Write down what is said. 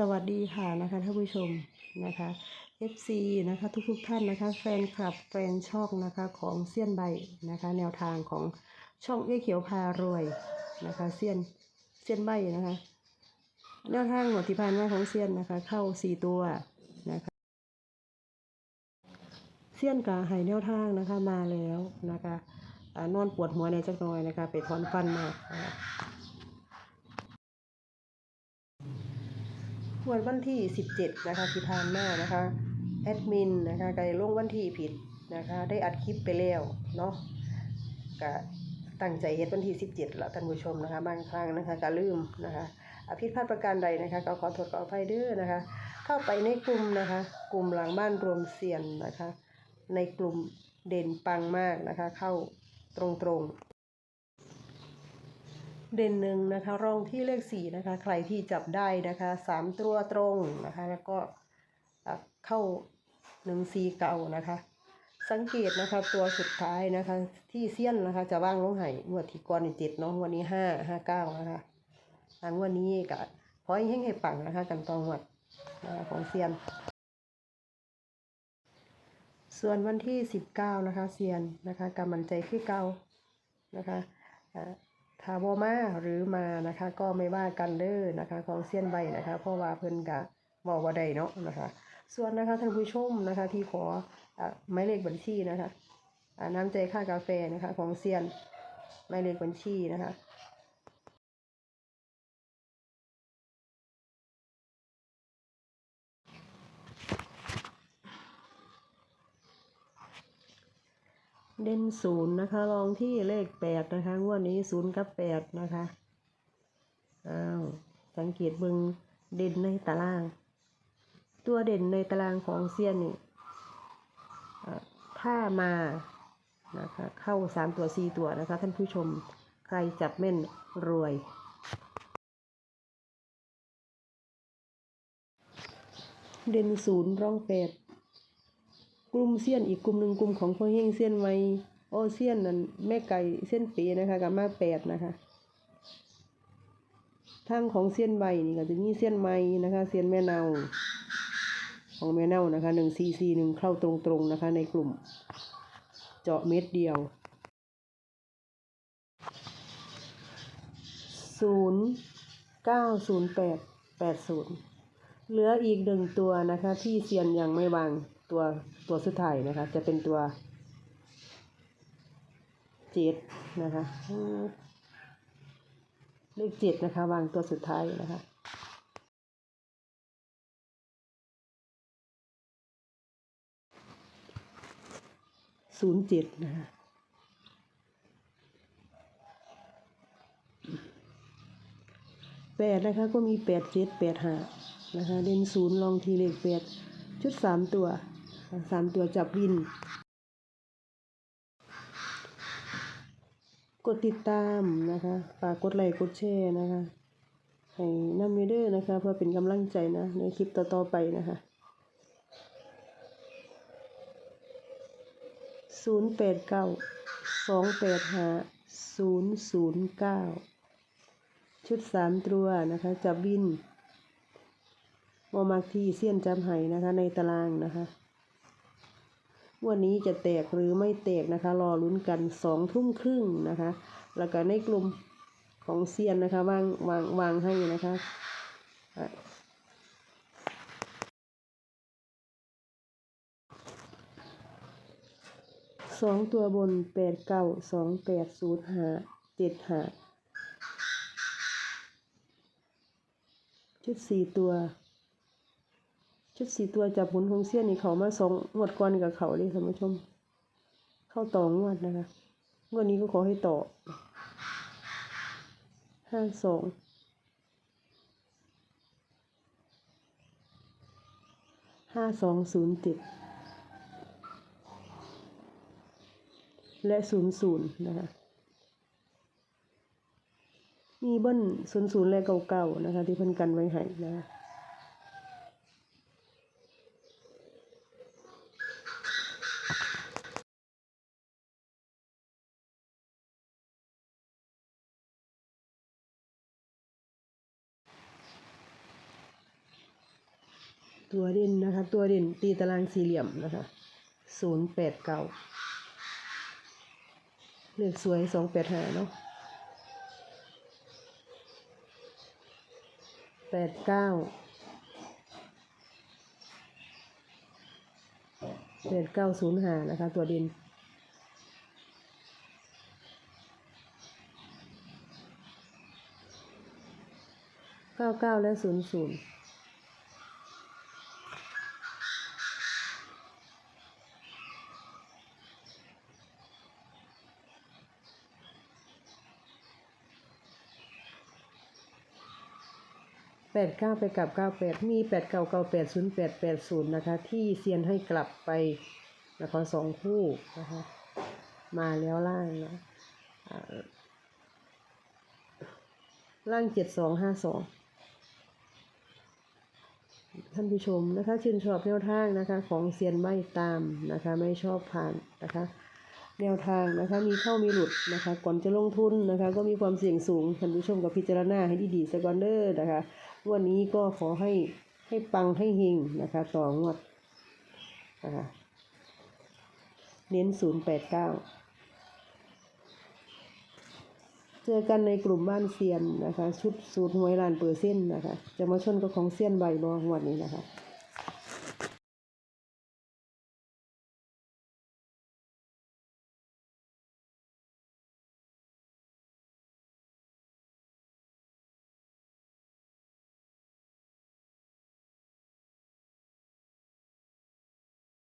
สวัสดีค่ะนะคะท่านผู้ชมนะคะ FC นะคะทุกๆท่านนะคะ แฟนคลับแฟนช่องนะคะของเซียนใบนะคะ แนวทางของช่องเอ้เขียวพารวยนะคะเซียนเซียนใบนะคะ แนวทางหมดที่ผ่านมาของเซียนนะคะ เข้าสี่ตัวนะคะเซียนกาให้แนวทางนะคะมาแล้วนะคะอ่านอนปวดหัวในจักหน่อยนะคะ ไปถอนฟันมา นะคะวันวันที่ 17 นะคะที่ผ่านมานะคะแอดมินนะคะก็ได้ลงวันที่ผิดนะคะได้อัดคลิปไปแล้วเนาะก็ตั้งใจเฮ็ดวันที่ 17แล้วท่านผู้ชมนะคะบางครั้งนะคะก็ลืมนะคะอาผิดพาดประการใดนะคะก็ขอโทษขออภัยเด้อนะคะ เข้าไปในกลุ่มนะคะ กลุ่มหลังบ้านรวมเสียนนะคะ ในกลุ่มเด่นปังมากนะคะ เข้าตรงๆ เด่นหนึ่งนะคะ รองที่เลขสี่นะคะ ใครที่จับได้นะคะสามตัวตรงนะคะ แล้วก็เข้าหนึ่งสีเก่านะคะ สังเกตนะคะตัวสุดท้ายนะคะ ที่เซียนนะคะ จะว่างลงไห้งวดที่ก่อนเจ็ดเนาะงวันนี้ห้าห้าเก้านะคะอังวันนี้ก็ขอให้เฮงให้ปังนะคะ กันตองงวดของเซียน ส่วนวันที่สิบเก้านะคะเซียนนะคะกำมันใจคือเก้านะคะอ่า ถ้าบ่มาหรือมานะคะก็ไม่ว่ากันเด้อนะคะ ของเซียนใบนะคะ เพราะว่าเพิ่นกะบอกว่าได้เนาะนะคะ ส่วนนะคะท่านผู้ชมนะคะที่ขออ่าหมายเลขบัญชีนะคะอ่าน้ำใจค่ากาแฟนะคะ ของเซียนหมายเลขบัญชีนะคะ เด่นศูนย์นะคะลองที่เลขแปดนะคะงวดนี้ศูนย์กับแปดนะคะอ้าวสังเกตเบิงเด่นในตาราง ตัวเด่นในตารางของเซียนนี่ถ้ามานะคะเข้าสามตัวสี่ตัวนะคะท่านผู้ชมใครจับแม่นรวยเด่นศูนย์ร่องแปด กลุ่มเซียนอีกกลุ่มหนึ่งกลุ่มของพ่อเฮงเซียนไว้โอเซียนนั่นแม่ไก่เส้นปีนะคะกับมาแปดนะคะทางของเซียนใบนี่ก็จะมีเซียนไม้นะคะเซียนแม่เนาของแม่เนานะคะหนึ่งซีซีหนึ่งเข้าตรงๆนะคะ ในกลุ่ม เจาะเม็ดเดียวศูนย์เก้าศูนย์แปดแปดศูนย์เหลืออีกหนึ่งตัวนะคะ ที่เซียนยังไม่วาง ตัวตัวสุดท้ายนะคะ จะเป็นตัวเจ็ดนะคะเลขเจ็ดนะคะ วางตัวสุดท้ายนะคะศูนย์เจ็ดนะคะแปดนะคะก็มีแปดเจ็ดแปดห้านะคะเด่นศูนย์ลองทีเลขแปดชุดสามตัว สามตัวจับวิน กดติดตามนะคะฝากกดไลค์กดแชร์นะคะให้นำเมเดอร์นะคะ เพื่อเป็นกำลังใจนะ ในคลิปต่อ ๆ ไปนะคะศูนย์แปดเก้าสองแปดห้าศูนย์ศูนย์เก้าชุดสามตัวนะคะ จับวินมอมักที่เสี้ยนจำไห้นะคะ ในตารางนะคะ วันนี้จะแตกหรือไม่แตกนะคะ รอลุ้นกันสองทุ่มครึ่งนะคะ แล้วก็ในกลุ่มของเซียนนะคะวางวางวางให้นะคะอะสองตัวบนแปดเก้าสองแปดศูนย์ห้าเจ็ดห้าชุดสี่ตัว ชุดสี่ตัวจับหมุนของเสี้ยนนี่เขามาสองงวดก่อนกับเขาเลยท่านผู้ชม เข้าต่องวดนะคะงวดนี้ก็ขอให้ต่อห้าสองห้าสองศูนย์เจ็ดและศูนย์ศูนย์นะคะมีเบิ้ลศูนย์ศูนย์และเก่าๆนะคะ ที่เพิ่นกันไว้ให้นะคะ ตัวเด่นนะคะ ตัวเด่นตีตารางสี่เหลี่ยมนะคะศูนย์แปดเก้าเลขสวยสองแปดห้าเนาะแปดเก้าแปดเก้าศูนย์ห้านะคะ ตัวเด่นเก้าเก้าและศูนย์ศูนย์ แปดเก้าไปกับเก้าแปดมีแปดเก้าเก้าแปดศูนย์แปดแปดศูนย์นะคะ ที่เซียนให้กลับไปนะคะสองคู่นะคะมาแล้วล่างนะล่างเจ็ดสองห้าสองท่านผู้ชมนะคะชื่นชอบแนวทางนะคะ ของเซียนไม่ตามนะคะ ไม่ชอบผ่านนะคะ แนวทางนะคะมีเข้ามีหลุดนะคะ ก่อนจะลงทุนนะคะ ก็มีความเสี่ยงสูงท่านผู้ชมกับพิจารณาให้ดีๆสกอนเดอร์นะคะวันนี้ก็ขอให้ให้ปังให้เฮงนะคะ ต่องวดนะคะเน้นศูนย์แปดเก้าเจอกันในกลุ่มบ้านเซียนนะคะ ชุดสูตรหวยลานเปอร์เซ็นต์นะคะ จะมาชนกับของเซียนใบบองวันนี้นะคะ